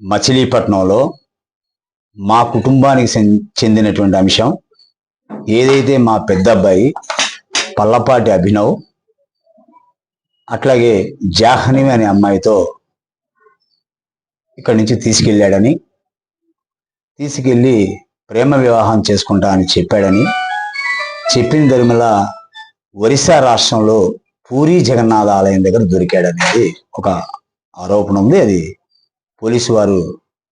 మచిలీపట్నంలో మా కుటుంబానికి చెందినటువంటి అంశం ఏదైతే మా పెద్ద అబ్బాయి పల్లపాటి అభినవ్ అట్లాగే జాహ్నవి అనే అమ్మాయితో ఇక్కడి నుంచి తీసుకెళ్ళాడని తీసుకెళ్ళి ప్రేమ వివాహం చేసుకుంటా అని చెప్పాడని చెప్పిన దరిమల ఒరిస్సా రాష్ట్రంలో పూరి జగన్నాథ ఆలయం దగ్గర దొరికాడనేది ఒక ఆరోపణ ఉంది. అది పోలీసు వారు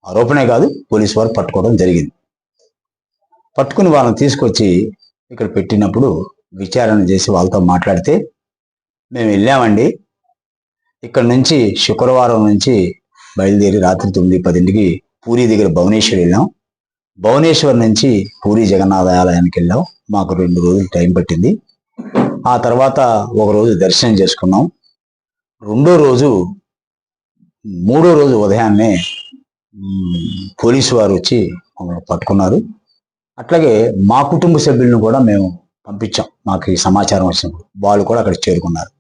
ఆరోపణే కాదు పోలీసు వారు పట్టుకోవడం జరిగింది. పట్టుకుని వాళ్ళని తీసుకొచ్చి ఇక్కడ పెట్టినప్పుడు విచారణ చేసి వాళ్ళతో మాట్లాడితే మేము వెళ్ళామండి. ఇక్కడ నుంచి శుక్రవారం నుంచి బయలుదేరి రాత్రి తొమ్మిది పదింటికి పూరి దగ్గర భువనేశ్వర్ వెళ్ళాం. భువనేశ్వర్ నుంచి పూరి జగన్నాథ ఆలయానికి వెళ్ళాం. మాకు రెండు రోజులు టైం పట్టింది. ఆ తర్వాత ఒక రోజు దర్శనం చేసుకున్నాం. రెండో రోజు మూడో రోజు ఉదయాన్నే పోలీసు వారు వచ్చి మమ్మల్ని పట్టుకున్నారు. అట్లాగే మా కుటుంబ సభ్యులను కూడా మేము పంపించాం. మాకు ఈ సమాచారం వచ్చినప్పుడు వాళ్ళు కూడా అక్కడ చేరుకున్నారు.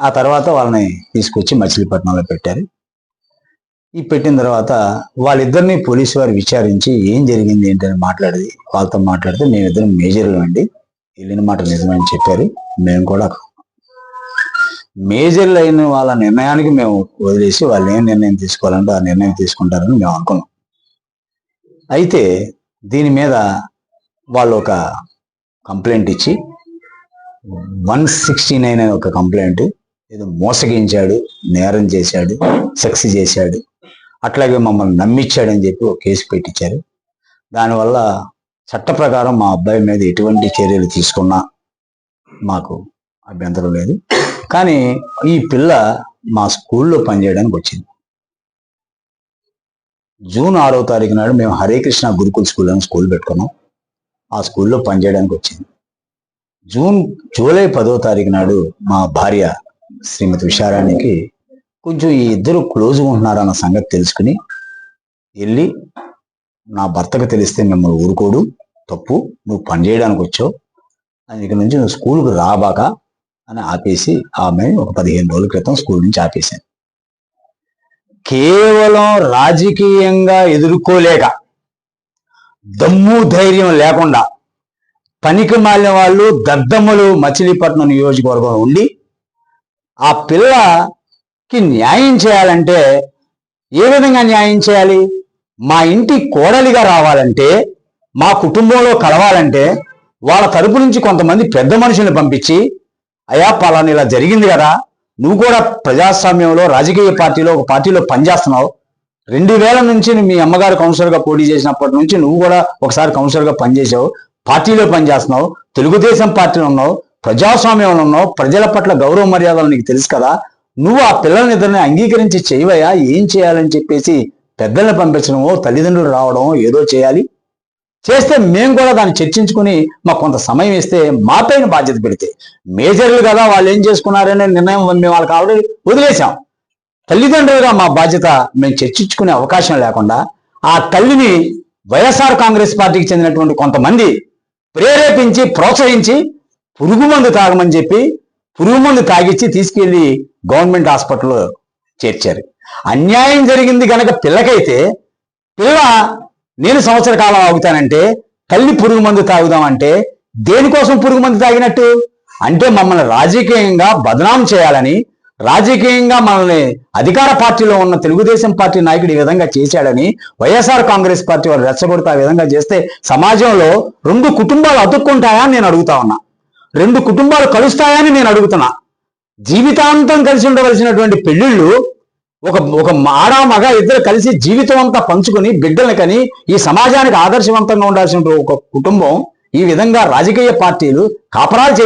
ఆ తర్వాత వాళ్ళని తీసుకొచ్చి మచిలీపట్నంలో పెట్టారు. ఈ పెట్టిన తర్వాత వాళ్ళిద్దరిని పోలీసు వారు విచారించి ఏం జరిగింది ఏంటని మాట్లాడేది వాళ్ళతో మాట్లాడితే మేమిద్దరం మేజర్లు అండి. వెళ్ళిన మాట నిజమని చెప్పారు. మేము కూడా మేజర్లు అయిన వాళ్ళ నిర్ణయానికి మేము వదిలేసి వాళ్ళు ఏం నిర్ణయం తీసుకోవాలంటే ఆ నిర్ణయం తీసుకుంటారని మేము అనుకున్నాం. అయితే దీని మీద వాళ్ళు ఒక కంప్లైంట్ ఇచ్చి వన్ సిక్స్టీ నైన్ అనే ఒక కంప్లైంట్ ఏదో మోసగించాడు నేరం చేశాడు సెక్స్ చేశాడు అట్లాగే మమ్మల్ని నమ్మించాడని చెప్పి ఒక కేసు పెట్టించారు. దానివల్ల చట్ట ప్రకారం మా అబ్బాయి మీద ఎటువంటి చర్యలు తీసుకున్నా మాకు అభ్యంతరం లేదు. కానీ ఈ పిల్ల మా స్కూల్లో పనిచేయడానికి వచ్చింది. జూన్ ఆరో తారీఖు నాడు మేము హరే కృష్ణ గురుకుల్ స్కూల్ అని స్కూల్ పెట్టుకున్నాం. ఆ స్కూల్లో పనిచేయడానికి వచ్చింది. జూన్ జూలై పదో తారీఖు నాడు మా భార్య శ్రీమతి విశారానికి కొంచెం ఈ ఇద్దరు క్లోజ్గా ఉంటున్నారన్న సంగతి తెలుసుకుని వెళ్ళి నా భర్తకు తెలిస్తే మిమ్మల్ని ఊరుకోడు తప్పు నువ్వు పని చేయడానికి వచ్చావు. అని ఇక నుంచి నువ్వు స్కూల్కి రాబాక అని ఆపేసి ఆమె ఒక పదిహేను రోజుల క్రితం స్కూల్ నుంచి ఆపేశాను కేవలం రాజకీయంగా ఎదుర్కోలేక దమ్ము ధైర్యం లేకుండా పనికి మాలిన వాళ్ళు దద్దమ్మలు మచిలీపట్నం నియోజకవర్గంలో ఉండి ఆ పిల్లకి న్యాయం చేయాలంటే ఏ విధంగా న్యాయం చేయాలి? మా ఇంటి కోడలిగా రావాలంటే మా కుటుంబంలో కలవాలంటే వాళ్ళ తరపు నుంచి కొంతమంది పెద్ద మనుషుల్ని పంపించి అయా పలానా ఇలా జరిగింది కదా నువ్వు కూడా ప్రజాస్వామ్యంలో రాజకీయ పార్టీలో ఒక పార్టీలో పనిచేస్తున్నావు. రెండు వేల నుంచి మీ అమ్మగారు కౌన్సిలర్గా పోటీ చేసినప్పటి నుంచి నువ్వు కూడా ఒకసారి కౌన్సిలర్గా పనిచేసావు పార్టీలో పనిచేస్తున్నావు తెలుగుదేశం పార్టీలో ఉన్నావు ప్రజాస్వామ్యంలో ఉన్నావు ప్రజల పట్ల గౌరవ మర్యాదలు నీకు తెలుసు కదా నువ్వు ఆ పిల్లల్ని ఇద్దరిని అంగీకరించి చేయవయా ఏం చేయాలని చెప్పేసి పెద్దల్ని పంపించడమో తల్లిదండ్రులు రావడం ఏదో చేయాలి. చేస్తే మేము కూడా దాన్ని చర్చించుకుని మాకు కొంత సమయం ఇస్తే మా పైన బాధ్యత పెడితే మేజర్లు కదా వాళ్ళు ఏం చేసుకున్నారనే నిర్ణయం మేము వాళ్ళకి ఆల్రెడీ వదిలేశాం. తల్లిదండ్రులుగా మా బాధ్యత మేము చర్చించుకునే అవకాశం లేకుండా ఆ తల్లిని వైఎస్ఆర్ కాంగ్రెస్ పార్టీకి చెందినటువంటి కొంతమంది ప్రేరేపించి ప్రోత్సహించి పురుగు మందు తాగమని చెప్పి పురుగు మందు తాగిచ్చి తీసుకెళ్ళి గవర్నమెంట్ హాస్పిటల్లో చేర్చారు. అన్యాయం జరిగింది కనుక పిల్లకైతే పిల్ల నేను సంవత్సర కాలం ఆగుతానంటే తల్లి పురుగు మందు తాగుదామంటే దేనికోసం పురుగు మందు తాగినట్టు? అంటే మమ్మల్ని రాజకీయంగా బదనాం చేయాలని రాజకీయంగా మనల్ని అధికార పార్టీలో ఉన్న తెలుగుదేశం పార్టీ నాయకుడు ఈ విధంగా చేశాడని వైఎస్ఆర్ కాంగ్రెస్ పార్టీ వాళ్ళు రెచ్చగొడుతూ ఆ విధంగా చేస్తే సమాజంలో రెండు కుటుంబాలు అతుక్కుంటాయా నేను అడుగుతా ఉన్నా. రెండు కుటుంబాలు కలుస్తాయని నేను అడుగుతున్నా. జీవితాంతం కలిసి ఉండవలసినటువంటి పెళ్ళిళ్ళు ఒక ఒక ఆడ మగ ఇద్దరు కలిసి జీవితం అంతా పంచుకొని బిడ్డల్ని కని ఈ సమాజానికి ఆదర్శవంతంగా ఉండాల్సిన ఒక కుటుంబం ఈ విధంగా రాజకీయ పార్టీలు కాపరాలు